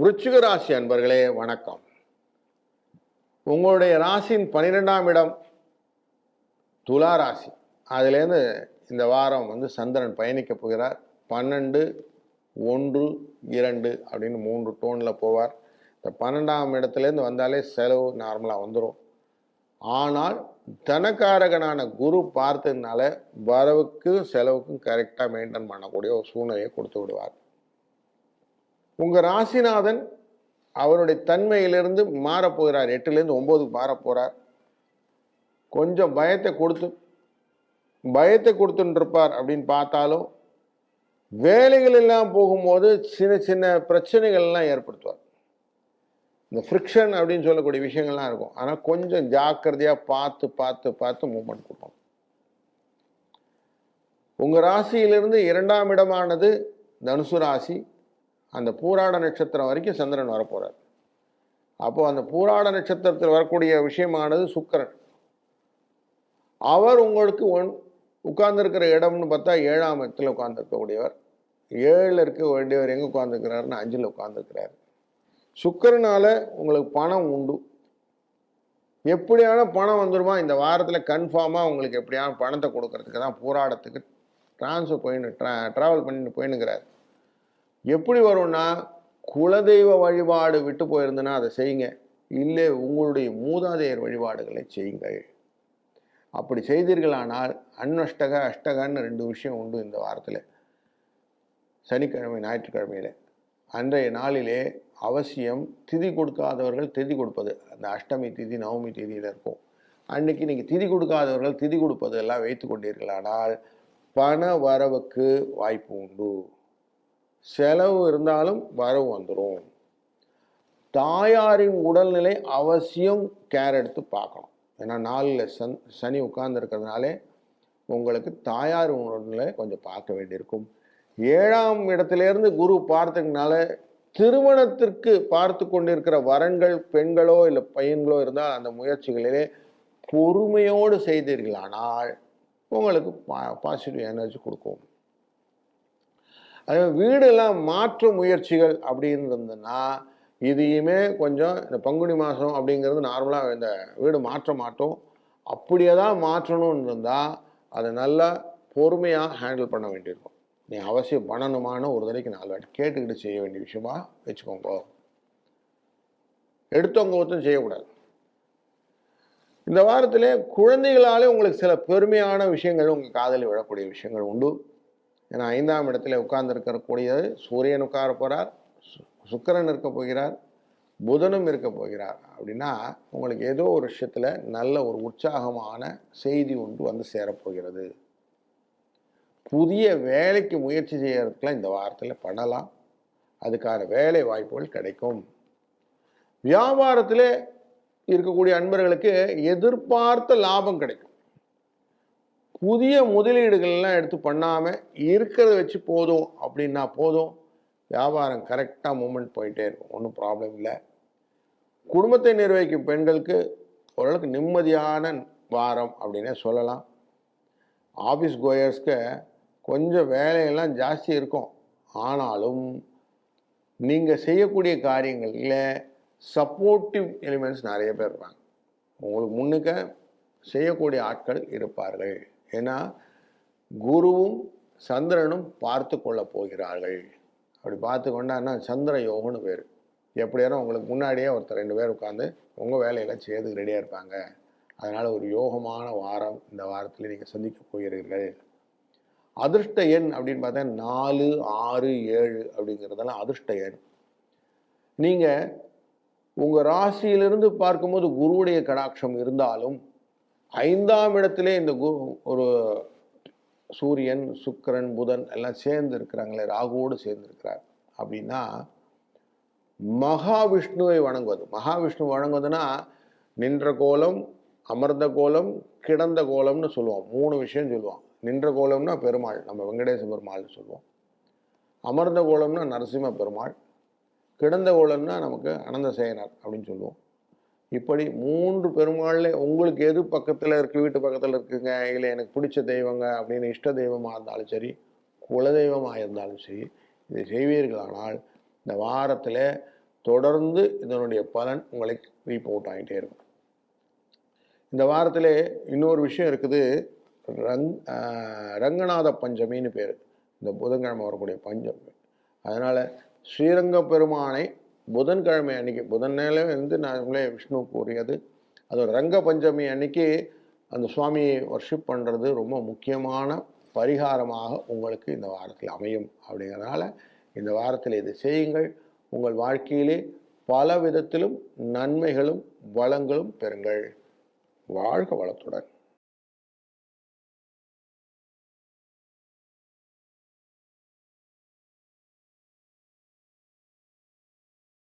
விருச்சிக ராசி அன்பர்களே வணக்கம். உங்களுடைய ராசியின் பன்னிரெண்டாம் இடம் துலா ராசி. அதுலேருந்து இந்த வாரம் வந்து சந்திரன் பயணிக்க போகிறார். பன்னெண்டு ஒன்று இரண்டு அப்படின்னு மூன்று டோனில் போவார். இந்த பன்னெண்டாம் இடத்துலேருந்து வந்தாலே செலவு நார்மலாக வந்துடும் ஆனால் தனக்காரகனான குரு பார்த்ததுனால வரவுக்கும் செலவுக்கும் கரெக்டாக மெயின்டைன் பண்ணக்கூடிய ஒரு சூழ்நிலையை கொடுத்து விடுவார். உங்கள் ராசிநாதன் அவருடைய தன்மையிலிருந்து மாறப்போகிறார் எட்டுலேருந்து ஒம்போதுக்கு மாறப்போகிறார் கொஞ்சம் பயத்தை கொடுத்து பயத்தை கொடுத்துட்டுருப்பார் அப்படின்னு பார்த்தாலும் வேலைகள் எல்லாம் போகும்போது சின்ன சின்ன பிரச்சனைகள் எல்லாம் ஏற்படுத்துவார். இந்த ஃப்ரிக்ஷன் அப்படின்னு சொல்லக்கூடிய விஷயங்கள்லாம் இருக்கும். ஆனால் கொஞ்சம் ஜாக்கிரதையாக பார்த்து பார்த்து பார்த்து மூவ்மெண்ட் கொடுக்கணும் உங்கள் ராசியிலிருந்து இரண்டாம் இடமானது தனுசு ராசி. அந்த பூராட நட்சத்திரம் வரைக்கும் சந்திரன் வரப்போகிறார் அப்போது அந்த பூராட நட்சத்திரத்தில் வரக்கூடிய விஷயமானது சுக்கரன். அவர் உங்களுக்கு ஒன் உட்கார்ந்துருக்கிற இடம்னு பார்த்தா ஏழாம் இடத்துல உட்கார்ந்துருக்கக்கூடியவர். ஏழில் இருக்க வேண்டியவர் எங்கே உட்காந்துருக்கிறாருன்னு அஞ்சில் உட்காந்துருக்கிறார் சுக்கரனால் உங்களுக்கு பணம் உண்டு. எப்படியான பணம் வந்துருமா இந்த வாரத்தில் கன்ஃபார்மாக உங்களுக்கு எப்படியான பணத்தை கொடுக்கறதுக்கு தான் போராடத்துக்கு ட்ரான்ஸ்ஃபர் போயின்னு ட்ரா ட்ராவல் பண்ணிட்டு போயின்னுக்கிறார் எப்படி வரும்னா குலதெய்வ வழிபாடு விட்டு போயிருந்தனா அதை செய்யுங்க. இல்லை உங்களுடைய மூதாதையர் வழிபாடுகளை செய்யுங்கள் அப்படி செய்தீர்களானால் அன்னஷ்டக அஷ்டகன்னு ரெண்டு விஷயம் உண்டு இந்த வாரத்தில். சனிக்கிழமை ஞாயிற்றுக்கிழமையில. அன்றைய நாளிலே அவசியம் திதி கொடுக்காதவர்கள் திதி கொடுப்பது. அந்த அஷ்டமி திதி நவமி திதியில் இருக்கும். அன்னைக்கு நீங்கள் திதி கொடுக்காதவர்கள் திதி கொடுப்பதெல்லாம் வைத்து கொண்டீர்களானால் பண வரவுக்கு வாய்ப்பு உண்டு. செலவு இருந்தாலும் வரவு வந்துடும் தாயாரின் உடல்நிலை அவசியம் கேர் எடுத்து பார்க்கணும். ஏன்னா நாளில் சன் சனி உட்கார்ந்துருக்கிறதுனாலே உங்களுக்கு தாயார் உடல்நிலை கொஞ்சம் பார்க்க வேண்டியிருக்கும். ஏழாம் இடத்துலேருந்து குரு பார்த்ததுனால திருமணத்திற்கு பார்த்து கொண்டிருக்கிற வரன்கள் பெண்களோ இல்லை பையன்களோ இருந்தால் அந்த முயற்சிகளிலே பொறுமையோடு செய்தீர்களானால் உங்களுக்கு பா பாசிட்டிவ் எனர்ஜி கொடுக்கும். அதே வீடெல்லாம் மாற்று முயற்சிகள் அப்படின்னு இருந்ததுன்னா இதையுமே கொஞ்சம் இந்த பங்குனி மாதம் அப்படிங்கிறது நார்மலாக இந்த வீடு மாற்ற மாட்டோம். அப்படியே தான் மாற்றணும்னு இருந்தால் அதை நல்லா பொறுமையாக ஹேண்டில் பண்ண வேண்டியிருக்கும். நீ அவசியம் பண்ணணுமான ஒரு தடவைக்கு நாலு வாட்டி கேட்டுக்கிட்டு செய்ய வேண்டிய விஷயமா வச்சுக்கோங்க எடுத்தவங்க ஒருத்தரும் செய்யக்கூடாது. இந்த வாரத்திலே குழந்தைகளாலே உங்களுக்கு சில பெருமையான விஷயங்கள் உங்கள் காதலில் விழக்கூடிய விஷயங்கள் உண்டு. ஏன்னா ஐந்தாம் இடத்துல உட்கார்ந்துருக்கக்கூடியது சூரியன் உட்கார போகிறார் சுக்கரன் இருக்க போகிறார் புதனும் இருக்க போகிறார். அப்படின்னா உங்களுக்கு ஏதோ ஒரு விஷயத்தில் நல்ல ஒரு உற்சாகமான செய்தி ஒன்று வந்து சேரப்போகிறது. புதிய வேலைக்கு முயற்சி செய்கிறதுக்குலாம் இந்த வாரத்தில் பண்ணலாம். அதுக்கான வேலை வாய்ப்புகள் கிடைக்கும். வியாபாரத்தில் இருக்கக்கூடிய அன்பர்களுக்கு எதிர்பார்த்த லாபம் கிடைக்கும். புதிய முதலீடுகள்லாம் எடுத்து பண்ணாமல் இருக்கிறத வச்சு போதும் அப்படின்னா போதும். வியாபாரம் கரெக்டாக மூமெண்ட் போயிட்டே இருக்கும். ஒன்றும் ப்ராப்ளம் இல்லை. குடும்பத்தை நிர்வகிக்கும் பெண்களுக்கு ஓரளவுக்கு நிம்மதியான வாரம் அப்படின்னே சொல்லலாம். ஆஃபீஸ் கோயர்ஸ்க்கு கொஞ்சம் வேலையெல்லாம் ஜாஸ்தி இருக்கும். ஆனாலும் நீங்கள் செய்யக்கூடிய காரியங்களில் சப்போர்ட்டிவ் எலிமெண்ட்ஸ் நிறைய பேர் இருப்பாங்க. உங்களுக்கு முன்னுக்க செய்யக்கூடிய ஆட்கள் இருப்பார்கள். ஏன்னா குருவும் சந்திரனும் பார்த்து கொள்ள போகிறார்கள். அப்படி பார்த்து கொண்டான்னா சந்திர யோகம்னு பேர். எப்படியாரும் உங்களுக்கு முன்னாடியே ஒருத்தர் ரெண்டு பேர் உட்காந்து உங்கள் வேலையெல்லாம் செய்யறதுக்கு ரெடியாக இருப்பாங்க. அதனால் ஒரு யோகமான வாரம் இந்த வாரத்தில் நீங்கள் சந்திக்க போகிறீர்கள். அதிர்ஷ்ட எண் அப்படின்னு பார்த்தா நாலு ஆறு ஏழு அப்படிங்கிறதெல்லாம் அதிர்ஷ்ட எண். நீங்கள் உங்கள் ராசியிலிருந்து பார்க்கும்போது குருவுடைய கடாட்சம் இருந்தாலும் ஐந்தாம் இடத்திலே இந்த குரு ஒரு சூரியன் சுக்கிரன் புதன் எல்லாம் சேர்ந்து இருக்கிறாங்களே ராகுவோடு சேர்ந்து இருக்கிறார் அப்படின்னா மகாவிஷ்ணுவை வணங்குவது. மகாவிஷ்ணு வணங்குவதுன்னா நின்ற கோலம் அமர்ந்த கோலம் கிடந்த கோலம்னு சொல்லுவோம். மூணு விஷயம் சொல்லுவோம். நின்ற கோலம்னா பெருமாள் நம்ம வெங்கடேச பெருமாள்னு சொல்லுவோம். அமர்ந்த கோலம்னா நரசிம்ம பெருமாள் கிடந்த கோலம்னா நமக்கு அனந்தசேனர் அப்படின்னு சொல்லுவோம். இப்படி மூன்று பெருமாள்ல உங்களுக்கு எது பக்கத்தில் இருக்கு வீட்டு பக்கத்தில் இருக்குங்க? இல்லை எனக்கு பிடிச்ச தெய்வங்க அப்படின்னு இஷ்ட தெய்வமாக இருந்தாலும் சரி குலதெய்வமாக இருந்தாலும் சரி இதை செய்வீர்களானால் இந்த வாரத்தில் தொடர்ந்து இதனுடைய பலன் உங்களுக்கு ரீபோர்ட் ஆகிட்டே இருக்கும். இந்த வாரத்தில் இன்னொரு விஷயம் இருக்குது. ரங் ரங்கநாத பஞ்சமின்னு பேர். இந்த புதன்கிழமை வரக்கூடிய பஞ்சமி. அதனால் ஸ்ரீரங்க பெருமானை புதன்கிழமை அன்னைக்கு புதன்ல வந்து நான் உங்களே விஷ்ணுவுக்கு உரியது அது ரங்க பஞ்சமி அன்னைக்கு அந்த சுவாமியை வர்ஷிப் பண்ணுறது ரொம்ப முக்கியமான பரிகாரமாக உங்களுக்கு இந்த வாரத்தில் அமையும். அப்படிங்கிறதுனால இந்த வாரத்தில் இதை செய்யுங்கள். உங்கள் வாழ்க்கையிலே பல விதத்திலும் நன்மைகளும் வளங்களும் பெறுங்கள். வாழ்க வளத்துடன்.